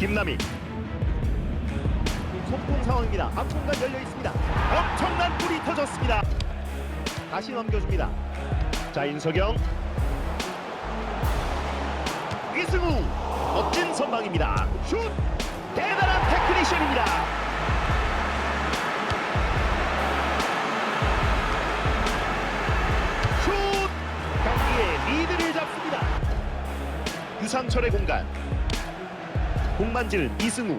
김남희 속공 상황입니다. 앞공간 열려 있습니다. 엄청난 불이 터졌습니다. 다시 넘겨줍니다. 자 인석영 이승우 멋진 선방입니다. 슛 대단한 테크니션입니다. 슛 경기의 리드를 잡습니다. 유상철의 공간 공만지는 이승우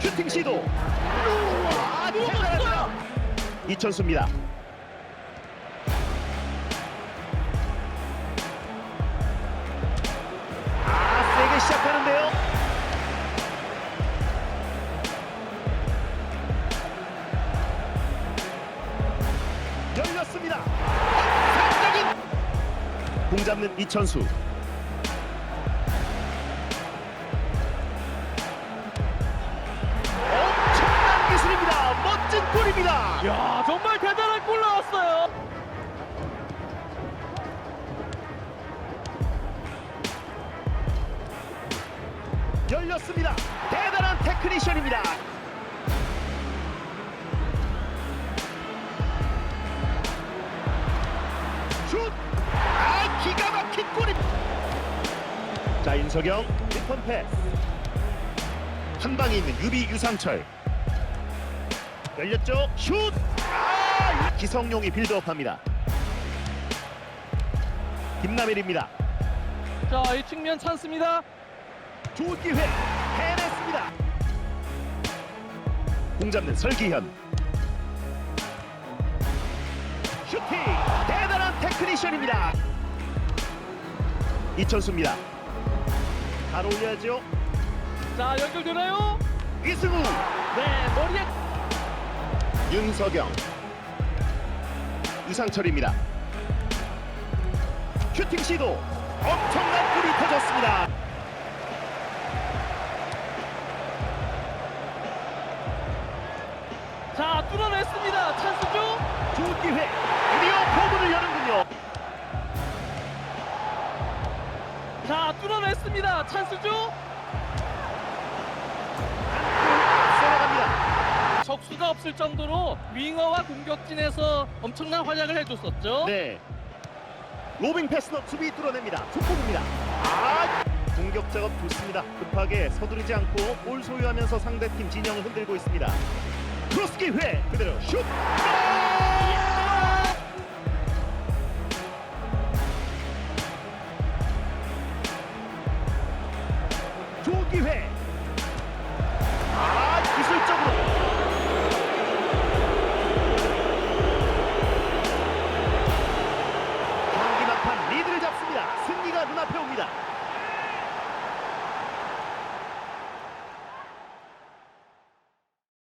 슈팅 시도 아, 대단합니다. 이천수입니다. 아 세게 시작하는데요. 열렸습니다. 환상적인 공 잡는 이천수. 야 정말 대단한 골 나왔어요. 열렸습니다. 대단한 테크니션입니다. 슛! 아 기가 막힌 골입. 자 인석영 리턴 패스. 한 방에 있는 유비 유상철. 열렸죠? 슛! 아 기성용이 빌드업합니다. 김남일입니다. 자 이 측면 찬스입니다. 좋은 기회 해냈습니다. 공 잡는 설기현 슈팅 대단한 테크니션입니다. 이천수입니다. 잘 올려야죠. 자 연결되나요? 이승우 윤석영 유상철입니다. 슈팅 시도 엄청난 불이 터졌습니다. 자 뚫어냈습니다. 찬스죠? 좋은 기회 드디어 포문을 여는군요. 자 뚫어냈습니다. 찬스죠? 없을 정도로 윙어와 공격진에서 엄청난 활약을 해줬었죠. 네. 로빙 패스너 수비 뚫어냅니다. 축구입니다. 아, 공격 작업 좋습니다. 급하게 서두르지 않고 볼 소유하면서 상대팀 진영을 흔들고 있습니다. 크로스 기회 그대로 슛! 골! 좋은 기회.